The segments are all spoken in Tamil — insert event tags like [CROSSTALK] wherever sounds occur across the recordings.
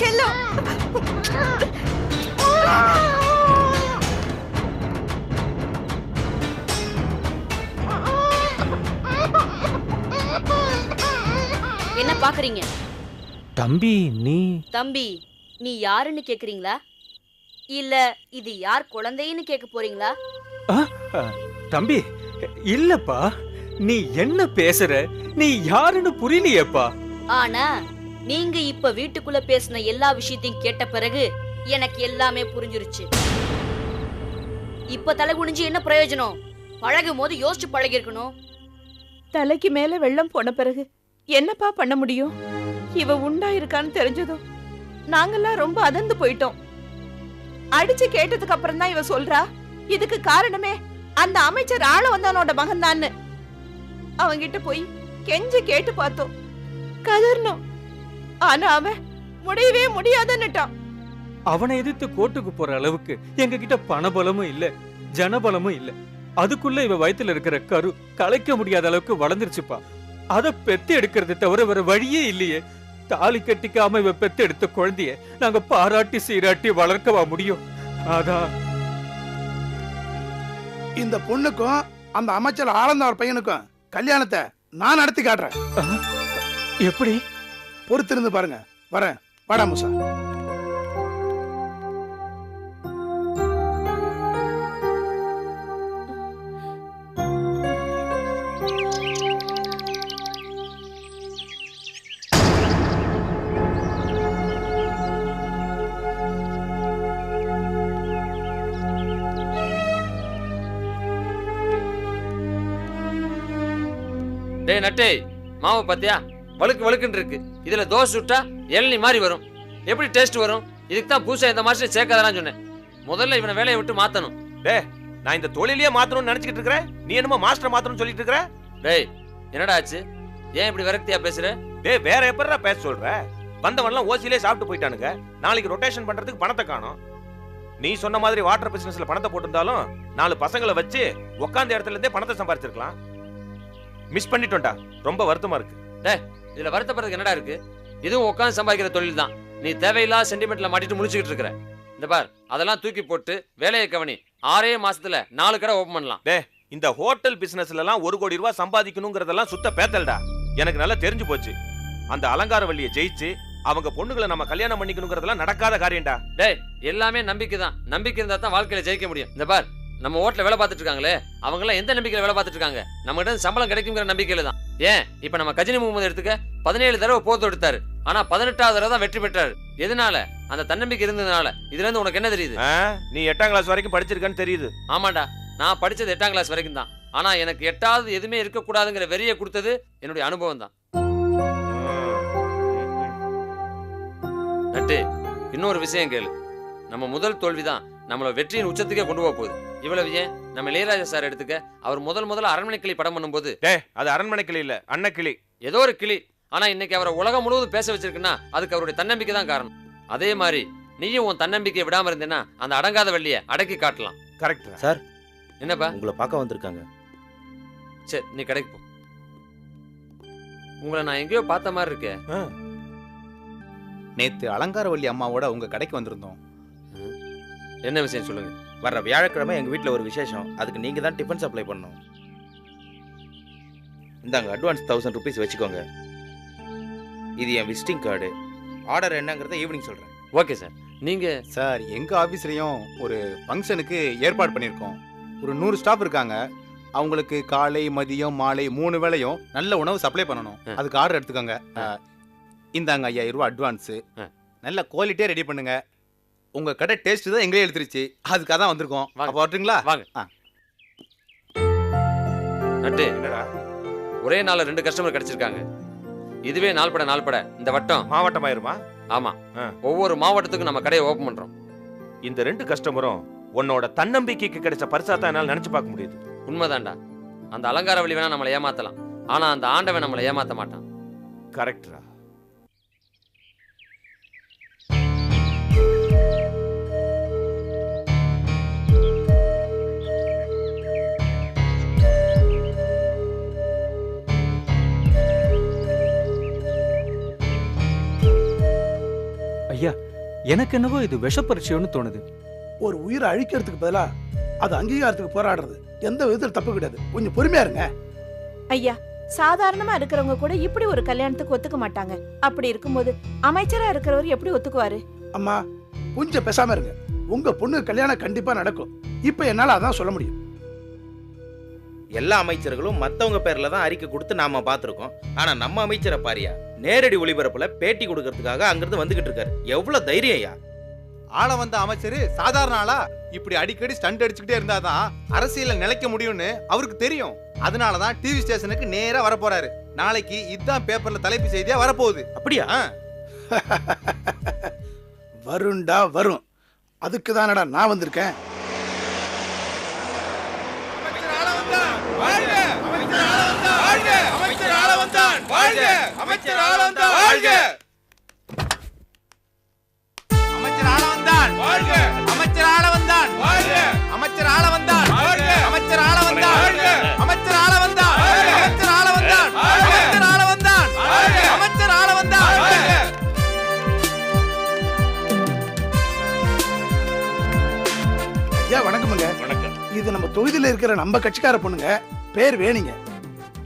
செல்லம். என்ன பாக்குறீங்க? தம்பி நீ? தம்பி நீ யாருன்னு கேக்குறீங்களா? இல்ல இது யார் குழந்தைன்னு கேட்க போறீங்களா? தம்பி இல்லப்பா. நீ என்ன பேசுற? நீ யாருன்னு புரியலையேப்பா. ஆனா நீங்க இப்ப வீட்டுக்குள்ள பேசின எல்லா விஷயத்தையும் கேட்ட பிறகு எனக்கு எல்லாமே புரிஞ்சிருச்சு. இப்ப தலை குனிஞ்சு என்ன பிரயோஜனம்? பழகும் போது யோசிச்சு பழகிருக்கணும் தலைக்கு மேல வெள்ளம் போன பிறகு என்னப்பா பண்ண முடியும்? இவ உண்டா இருக்கான்னு தெரிஞ்சதும் நாங்கெல்லாம் ரொம்ப அதந்து போயிட்டோம். அடிச்சு கேட்டதுக்கு அப்புறம் தான் இவ சொல்றா இதுக்கு காரணமே அந்த அமைச்சர் ஆள வந்தவனோட மகன்தான்னு. அவன்கிட்ட போய் கெஞ்சி கேட்டு பார்த்தோம். கதர்னோம். ஆனா அவன் முடியவே முடியாதுன்னுட்டான். அவனை எதிர்த்து கோர்ட்டுக்கு போற அளவுக்கு எங்க கிட்ட பணபலமும் இல்ல ஜனபலமும் இல்ல. அதுக்குள்ள இவ வயித்துல இருக்கிற கரு கலைக்க முடியாத அளவுக்கு வளர்ந்துருச்சுப்பா. அத பெத்து எடுக்கிறது தவிர வேற வழியே இல்லையே. தாலி கட்டிக்காம இவ பெத்து எடுத்த குழந்தைய நாங்க பாராட்டி சீராட்டி வளர்க்கவா முடியும்? அதான் இந்த பொண்ணுக்கும் அந்த அமைச்சர் ஆனந்தவர் பையனுக்கும் கல்யாணத்தை நான் நடத்தி காட்டுறேன். எப்படி? பொறுத்திருந்து பாருங்க. வரேன். வாடா முசா. டேய் நட்டே மாவு பாத்தியா? வழுக்கு வழுக்குன்னு இருக்கு. இதுல தோசை சுட்டா இளநீ மாதிரி வரும். எப்படி டேஸ்ட் வரும்? இதுக்கு தான் புதுசா இந்த மாசம் சேர்க்காதான் சொன்னேன். முதல்ல இவனை வேலையை விட்டு மாத்தணும். நான் இந்த தொழிலையே மாத்தணும்னு நினைச்சிட்டு இருக்கிறேன். நீ என்னமோ மாஸ்டர் மாத்தணும்னு சொல்லிட்டு இருக்கிற? டேய் என்னடா ஆச்சு? ஏன் இப்படி விரக்தியா பேசுற? டேய் வேற எப்படிடா பேச சொல்ற? வந்தவன்லாம் ஓசிலே சாப்பிட்டு போயிட்டானுங்க. நாளைக்கு ரொட்டேஷன் பண்றதுக்கு பணத்தை காணோம். நீ சொன்ன மாதிரி வாட்டர் பிசினஸ்ல பணத்தை போட்டிருந்தாலும் நாலு பசங்களை வச்சு உட்காந்த இடத்துல இருந்தே பணத்தை சம்பாரிச்சிருக்கலாம். மிஸ் பண்ணிட்டோம்டா. ரொம்ப வருத்தமா இருக்கு. இதுல வருத்தப்படுறதுக்கு என்னடா இருக்கு? இதுவும் உட்காந்து சம்பாதிக்கிற தொழில் தான். நீ தேவையில்லாத சென்டிமெண்ட்ல மாட்டிட்டு முடிச்சுக்கிட்டு இருக்கிற. இந்த பார் அதெல்லாம் தூக்கி போட்டு வேலையை கவனி. ஆறே மாசத்துல நாலு கடை ஓபன் பண்ணலாம். இந்த ஹோட்டல் பிசினஸ்ல எல்லாம் ஒரு கோடி ரூபாய் சம்பாதிக்கணுங்கிறதெல்லாம் சுத்த பேத்தல்டா. எனக்கு நல்லா தெரிஞ்சு போச்சு. அந்த அலங்கார வள்ளியை ஜெயிச்சு அவங்க பொண்ணுகளை நம்ம கல்யாணம் பண்ணிக்கணுங்கிறதெல்லாம் நடக்காத காரியம்டா. டேய் எல்லாமே நம்பிக்கை தான். நம்பிக்கை இருந்தா தான் வாழ்க்கையில ஜெயிக்க முடியும். இந்த பார் நம்ம ஹோட்டல்ல வேலை பார்த்துட்டு இருக்காங்களே அவங்க எல்லாம் எந்த நம்பிக்கையில வேலை பார்த்துட்டு இருக்காங்க? நம்ம கிட்ட சம்பளம் கிடைக்குங்கிற நம்பிக்கையில தான். ஏன்? இப்ப நம்ம கஜினி முகமது எடுத்துக்க பதினேழு தடவை போத்து எடுத்தாரு ஆனா பதினெட்டாவது தடவை தான் வெற்றி பெற்றாரு. எதனால? அந்த தன்னம்பிக்கை இருந்ததுனால. இதுல இருந்து உனக்கு என்ன தெரியுது? நீ எட்டாம் கிளாஸ் வரைக்கும் படிச்சிருக்கன்னு தெரியுது. ஆமாண்டா. நான் படிச்சது எட்டாம் கிளாஸ் வரைக்கும் தான். ஆனா எனக்கு எட்டாவது எதுவுமே இருக்கக்கூடாதுங்கிற வெறியை கொடுத்தது என்னுடைய அனுபவம் தான். நட்டு இன்னொரு விஷயம் கேளு. நம்ம முதல் தோல்விதான் நம்மள வெற்றியின் உச்சத்துக்கே கொண்டு போக போகுது. இவ்வளவு ஏன்? நம்ம இளையராஜா சார் எடுத்துக்க. அவர் முதல் முதல்ல அரண்மனை கிளி படம் பண்ணும்போது டேய் அது அரண்மனை கிளி இல்ல அன்ன கிளி ஏதோ ஒரு கிளி. ஆனா இன்னைக்கு அவரை உலகம் முழுவதும் பேச வச்சிருக்குன்னா அதுக்கு அவருடைய தன்னம்பிக்கை தான் காரணம். அதே மாதிரி நீயும் உன் தன்னம்பிக்கையை விடாம இருந்தேன்னா அந்த அடங்காத வெள்ளியை அடக்கி காட்டலாம். கரெக்ட் சார் என்னப்பா? உங்களை பார்க்க வந்திருக்காங்க. சரி நீ கடைக்கு போ. உங்களை நான் எங்கேயோ பார்த்த மாதிரி இருக்கே. நேத்து அலங்காரவல்லி அம்மாவோட உங்க கடைக்கு வந்திருந்தோம். என்ன விஷயம் சொல்லுங்க? வர்ற வியாழக்கிழமை எங்க வீட்ல ஒரு விசேஷம். அதுக்கு நீங்க தான் டிஃபன் சப்ளை பண்ணணும். இந்தாங்க அட்வான்ஸ் தௌசண்ட் ருபீஸ் வச்சுக்கோங்க. இது என் விசிட்டிங் கார்டு ஆர்டர் என்னங்கிறத ஈவினிங் சொல்றேன். ஓகே சார் நீங்க சார் எங்க ஆபீஸ்லயும் ஒரு ஃபங்க்ஷனுக்கு ஏற்பாடு பண்ணியிருக்கோம். ஒரு நூறு ஸ்டாஃப் இருக்காங்க. அவங்களுக்கு காலை மதியம் மாலை மூணு வேளையும் நல்ல உணவு சப்ளை பண்ணணும். அதுக்கு ஆர்டர் எடுத்துக்கோங்க. இந்தாங்க ஐயாயிரம் ரூபாய் அட்வான்ஸ். நல்ல குவாலிட்டியா ரெடி பண்ணுங்க. உங்க கடை டேஸ்ட் தான் எங்களே எடுத்துருச்சு அதுக்காக தான் வந்திருக்கோம். வாங்க. அப்போ வரட்டுங்களா? வாங்க. ஆ. நட்டு என்னடா? ஒரே நாள்ல ரெண்டு கஸ்டமர் கிடைச்சிருக்காங்க. இதுவே நாள்பட நாள்பட. இந்த வட்டம். மாவட்டமாயிருமா? ஆமா. ஆ. ஒவ்வொரு மாவட்டத்துக்கும் நம்ம கடையை ஓபன் பண்றோம். இந்த ரெண்டு கஸ்டமரும் உன்னோட தன்னம்பிக்கைக்கு கிடைச்ச பரிசா தான் என்னால நினைச்சு பார்க்க முடியுது. உண்மைதான்டா. அந்த அலங்கார வழி வேணா நம்மளை ஏமாத்தலாம். ஆனா அந்த ஆண்டவன் நம்மளை ஏமாத்த மாட்டான். கரெக்டா ஐயா எனக்கு என்னவோ இது விஷப்பரிச்சயம்னு தோணுது. ஒரு உயிரை அழிக்கிறதுக்கு பதிலா அது அங்கீகாரத்துக்கு போராடுறது. எந்த விதத்தில் தப்பு கிடையாது. கொஞ்சம் பொறுமையா இருங்க. ஐயா சாதாரணமா இருக்கிறவங்க கூட இப்படி ஒரு கல்யாணத்துக்கு ஒத்துக்க மாட்டாங்க. அப்படி இருக்கும்போது அமைச்சரா இருக்கிறவர் எப்படி ஒத்துக்குவாரு? அம்மா கொஞ்சம் பேசாம இருங்க. உங்க பொண்ணு கல்யாணம் கண்டிப்பா நடக்கும். இப்ப என்னால அதான் சொல்ல முடியும். எல்லா அமைச்சர்களும் மத்தவங்க பேர்ல தான் அறிக்கை கொடுத்து நாம பார்த்திருக்கோம். ஆனா நம்ம அமைச்சரை பாரியா நேரடி ஒளிபரப்புல பேட்டி கொடுக்கறதுக்காக அங்கிருந்து வந்துகிட்டு இருக்காரு. எவ்வளவு தைரியம்யா ஆள வந்த அமைச்சர் சாதாரண ஆளா? இப்படி அடிக்கடி ஸ்டண்ட் அடிச்சுக்கிட்டே இருந்தாதான் அரசியல்ல நிலைக்க முடியும்னு அவருக்கு தெரியும். அதனாலதான் டிவி ஸ்டேஷனுக்கு நேரா வர போறாரு நாளைக்கு இதான் பேப்பர்ல தலைப்பு செய்தியா வரப்போகுது. அப்படியா? [LAUGHS] வருண்டா வரும். அதுக்கு தானடா நான் வந்திருக்கேன். அமைச்சர் ஆளந்தான் ஆள வந்தான் வணக்கமுங்க. வணக்கம். இது நம்ம தொகுதியில் இருக்கிற நம்ம கட்சிக்கார பொண்ணுங்க. பேர் வேணுங்க.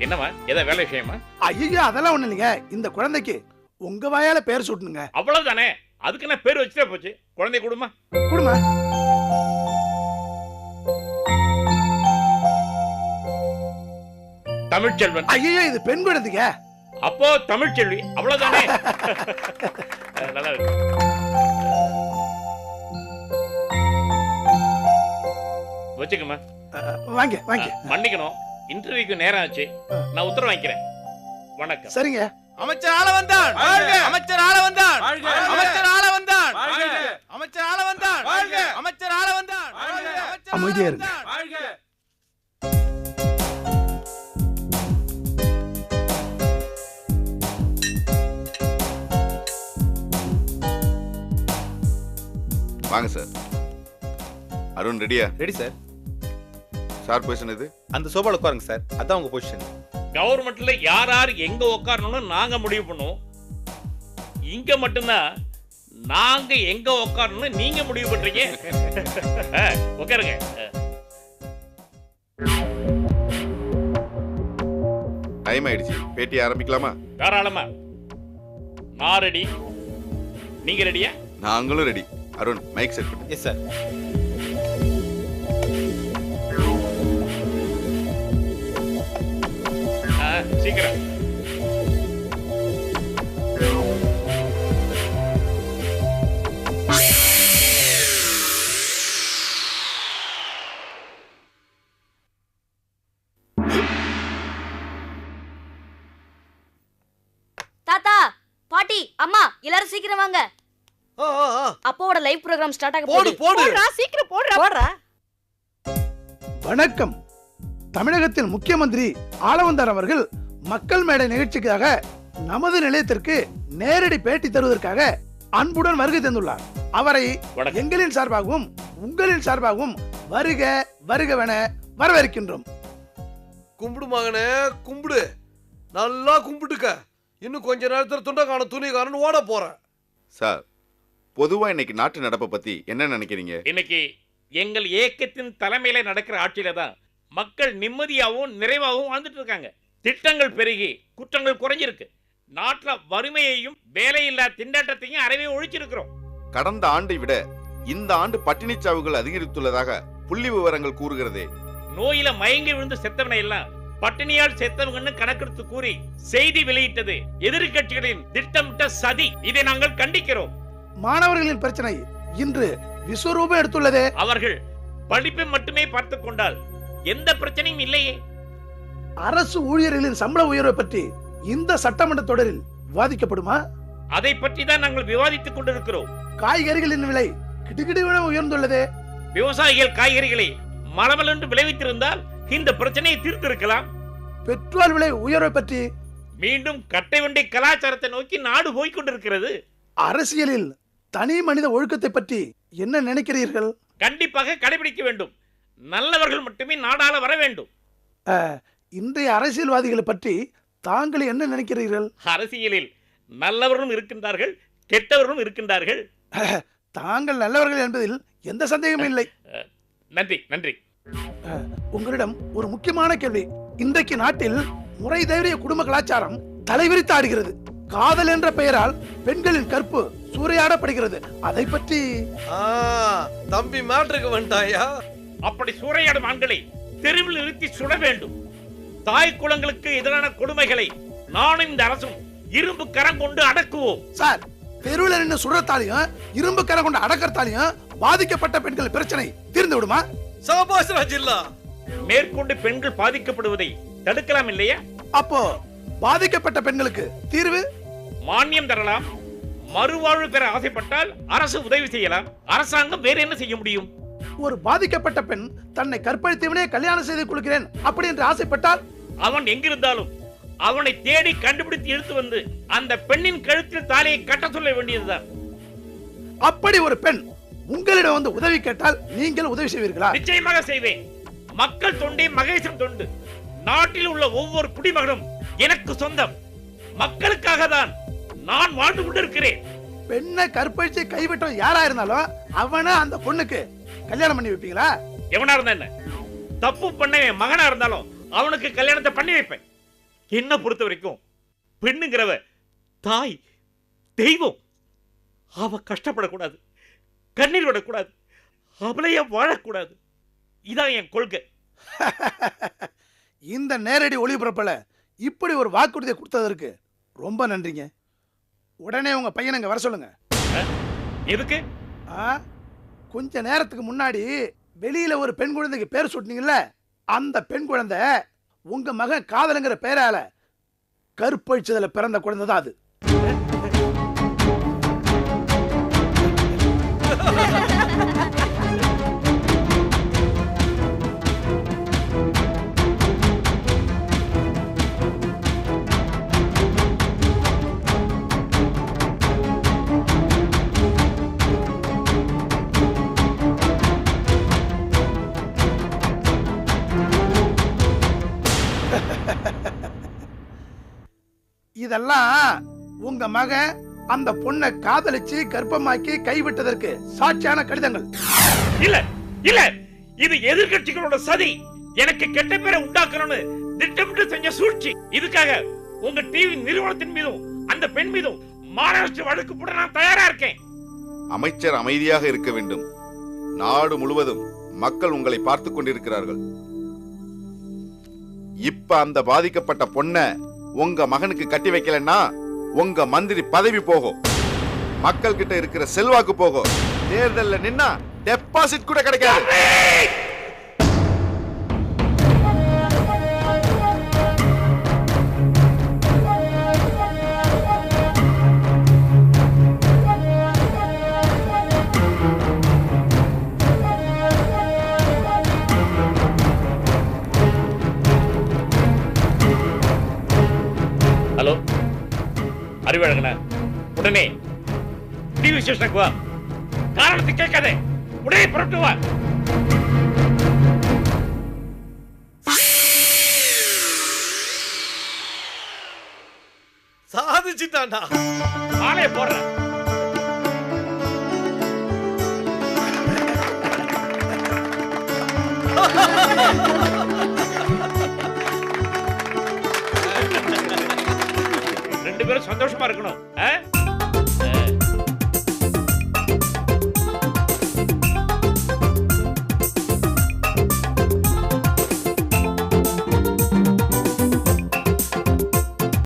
என்னம்மா? ஏதோ வேலை விஷயமா? ஐயோ அதெல்லாம் ஒண்ணு இல்லைங்க. இந்த குழந்தைக்கு உங்க வாயால பேர் சூட்டணுங்க அவ்வளவுதானே? அதுக்கு என்ன பேர் வச்சுட்டே போச்சு. குழந்தை கொடுமா. கொடுமா. தமிழ்ச்செல்வன். ஐயோ இது பெண் குழந்தைங்க. அப்போ தமிழ்ச்செல்வி அவ்வளவுதானே? [LAUGHS] நல்லா இருக்கு. வச்சுக்கம்மா. வாங்க வாங்க. மன்னிக்கணும். இன்டர்வியூக்கு நேரம் ஆச்சு. நான் உத்தரவு வாங்கிக்கிறேன். வணக்கம். சரிங்க. அமைச்சர் ஆள வந்தான் அமைச்சர் ஆள வந்தான் அமைச்சர் ஆள வந்தான் அமைச்சர் ஆள வந்தான் அமைச்சர் ஆள வந்தான் அமைச்சர் ஆள அமைதியா இருங்க. வாங்க சார். அருண் ரெடியா? Ready sir. சார் பொசிஷன் இது அந்த சோபால உட்காருங்க சார். அதான் உங்க பொசிஷன் கவர்மெண்ட்ல யார் யார் எங்க உட்காரணும்னு நாங்க முடிவு பண்ணுவோம். இங்க மட்டும்தான் நாங்க எங்க உட்காரணும்னு நீங்க முடிவு பண்றீங்க. உட்காருங்க. டைம் ஆயிடுச்சு. பேட்டி ஆரம்பிக்கலாமா? தாராளமா. நான் ரெடி நீங்க ரெடியா நாங்களும் ரெடி அருண் மைக் செட் பண்ணு. எஸ் சார் சீக்கிரம். தாத்தா பாட்டி அம்மா எல்லாரும் சீக்கிரம் வாங்க. அப்பாவோட லைவ் ப்ரோகிராம் ஸ்டார்ட் ஆக சீக்கிரம் போடுறா. போடுறா. வணக்கம். தமிழகத்தின் முக்கியமந்திரி ஆளவந்தார் அவர்கள் மக்கள் மேடை நிகழ்ச்சிக்காக நமது நிலையத்திற்கு நேரடி பேட்டி தருவதற்காக அன்புடன் வருகை தந்துள்ளார். அவரை எங்களின் சார்பாகவும் உங்களின் சார்பாகவும் வருக வருகவென வரவேற்கின்றோம். கும்பிடு மகனே கும்பிடு. நல்லா கும்பிட்டுக்க. இன்னும் கொஞ்ச நேரத்துல துண்டை காணும் துணி காணும் ஓட போறேன் சார் பொதுவா இன்னைக்கு நாட்டு நடப்பை பத்தி என்ன நினைக்கிறீங்க? இன்னைக்கு எங்கள் இயக்கத்தின் தலைமையில நடக்கிற ஆட்சியில தான் மக்கள் நிம்மதியாகவும் நிறைவாகவும் வாழ்ந்துட்டு இருக்காங்க. திட்டங்கள் பெருகி குற்றங்கள் குறைஞ்சிருக்கு. நாட்டுல வறுமையையும் வேலையில்லா திண்டாட்டத்தையும் அறவே ஒழிச்சிருக்கிறோம். கடந்த ஆண்டை விட இந்த ஆண்டு பட்டினிச் சாவுகள் அதிகரித்துள்ளதாக புள்ளி விவரங்கள் கூறுகிறதே. நோயில மயங்கி விழுந்து செத்தவனை எல்லாம் பட்டினியால் செத்தவங்கன்னு கணக்கெடுத்து கூறி செய்தி வெளியிட்டது எதிர்க்கட்சிகளின் திட்டமிட்ட சதி. இதை நாங்கள் கண்டிக்கிறோம். மாணவர்களின் பிரச்சனை இன்று விஸ்வரூபம் எடுத்துள்ளதே. அவர்கள் படிப்பை மட்டுமே பார்த்து கொண்டால் எந்த பிரச்சனையும் இல்லையே. அரசு ஊழியர்களின் சம்பள உயர்வை பற்றி இந்த சட்டமன்ற தொடரில் விவாதிக்கப்படுமா? அதை பற்றி தான் நாங்கள் விவாதித்துக் கொண்டிருக்கிறோம். காய்கறிகளின் விலை கிடுகிடுவென உயர்ந்துள்ளதே. விவசாயிகள் காய்கறிகளை மலமலென்று விளைவித்திருந்தால் இந்த பிரச்சனையை தீர்த்திருக்கலாம். பெட்ரோல் விலை உயர்வை பற்றி மீண்டும் கட்டை வண்டி கலாச்சாரத்தை நோக்கி நாடு போய்க் கொண்டிருக்கிறது அரசியலில் தனி மனித ஒழுக்கத்தை பற்றி என்ன நினைக்கிறீர்கள்? கண்டிப்பாக கடைபிடிக்க வேண்டும். நல்லவர்கள் மட்டுமே நாடாள வர வேண்டும். இன்றைய அரசியல்வாதிகளை பற்றி தாங்கள் என்ன நினைக்கிறீர்கள்? அரசியலில் நல்லவர்களும் இருக்கின்றார்கள் கெட்டவர்களும் இருக்கின்றார்கள். [LAUGHS] தாங்கள் நல்லவர்கள் என்பதில் எந்த சந்தேகமும் இல்லை. நன்றி நன்றி. உங்களிடம் ஒரு முக்கியமான கேள்வி. இன்றைக்கு நாட்டில் முறை தவறிய குடும்ப கலாச்சாரம் தலைவிரித்து ஆடுகிறது. காதல் என்ற பெயரால் பெண்களின் கற்பு சூறையாடப்படுகிறது. அதை பற்றி ஆ, தம்பி மேட்ருக்கு வந்துட்டாயா? அப்படி சூறையாடும் ஆண்களை தெருவில் நிறுத்தி சுட வேண்டும். தாய் குலங்களுக்கு எதிரான கொடுமைகளை நானும் இந்த அரசும் இரும்பு கரம் கொண்டு அடக்குவோம். சார் தெருவில் நின்று சுடத்தாலையும் இரும்பு கரை கொண்ட அடக்கத்தாலையும் பாதிக்கப்பட்ட பெண்கள் பிரச்சனை தீர்ந்து விடுமா? சாபாஸ் ராஜில்லா மேற்கொண்டு பெண்கள் பாதிக்கப்படுவதை தடுக்கலாம் இல்லையா? அப்போ பாதிக்கப்பட்ட பெண்களுக்கு தீர்வு? மானியம் தரலாம். மறுவாழ்வு பெற ஆசைப்பட்டால் அரசு உதவி செய்யலாம். அரசாங்கம் வேற என்ன செய்ய முடியும்? ஒரு பாதிக்கப்பட்ட பெண் தன்னை கற்பழித்தவனே கல்யாணம் செய்து கொடுக்கிறேன் அப்படி என்று ஆசைப்பட்டால் அவன் எங்கிருந்தாலும் அவனை தேடி கண்டுபிடித்து இழுத்து வந்து அந்த பெண்ணின் கழுத்தில் தாலியை கட்ட சொல்ல வேண்டியதுதான். அப்படி ஒரு பெண் உங்களிடம் வந்து உதவி கேட்டால் நீங்கள் உதவி செய்வீர்களா? நிச்சயமாக செய்வேன். மக்கள் தொண்டே மகேசன் தொண்டு. நாட்டில் உள்ள ஒவ்வொரு குடிமகனும் எனக்கு சொந்தம். மக்களுக்காக தான் நான் வாழ்ந்து கொண்டிருக்கிறேன். பெண்ணை கற்பழிச்சு கைவிட்டவன் யாரா இருந்தாலும் அவனை அந்த பொண்ணுக்கு கல்யாணம் பண்ணி வைப்பீங்களா? எவனா இருந்தா என்ன? தப்பு பண்ண மகனா இருந்தாலும் அவனுக்கு கல்யாணத்தை பண்ணி வைப்பேன். என்ன பொறுத்த வரைக்கும் பெண்ணுங்கிறவ தாய் தெய்வம் அவ கஷ்டப்படக்கூடாது கண்ணீர் விடக்கூடாது அவளைய வாழக்கூடாது. இதான் என் கொள்கை. [LAUGHS] இந்த நேரடி ஒளிபரப்பில் இப்படி ஒரு வாக்குறுதியை கொடுத்ததற்கு ரொம்ப நன்றிங்க. உடனே உங்க பையனை இங்க வர சொல்லுங்க. எதுக்கு? ஆ, கொஞ்ச நேரத்துக்கு முன்னாடி வெளியில ஒரு பெண் குழந்தைக்கு பேர் சுட்டினீங்கல்ல அந்த பெண் குழந்தை உங்க மகன் காதலுங்கிற பேரால கருப்பழிச்சதுல பிறந்த குழந்தை தான் அது. [LAUGHS] இதெல்லாம் உங்க மகன் அந்த பொண்ணை காதலிச்சு கர்ப்பமாக்கி கைவிட்டதற்கு சாட்சியான கடிதங்கள். இல்ல இல்ல. இது எதிர்க்கட்சிகளோட சதி. எனக்கு கெட்ட பேரை உண்டாக்கணும்னு திட்டமிட்டு செஞ்ச சூழ்ச்சி. இதுக்காக உங்க டிவி நிறுவனத்தின் மீதும் அந்த பெண் மீதும் மாநகராட்சி வழக்கு போட நான் தயாரா இருக்கேன். அமைச்சர் அமைதியாக இருக்க வேண்டும். நாடு முழுவதும் மக்கள் உங்களை பார்த்து கொண்டிருக்கிறார்கள். இப்ப அந்த பாதிக்கப்பட்ட பொண்ண உங்க மகனுக்கு கட்டி வைக்கலன்னா உங்க மந்திரி பதவி போகும். மக்கள் கிட்ட இருக்கிற செல்வாக்கு போகும். தேர்தல்ல நின்னா டெபாசிட் கூட கிடைக்காது. ஸ்டேஷனுக்கு வா காரணத்தை கேட்காதே. உடனே புறப்பட்டு வா. சாதிச்சுட்டான்டா. ஆலைய போடுறேன் ரெண்டு பேரும் சந்தோஷமா இருக்கணும்.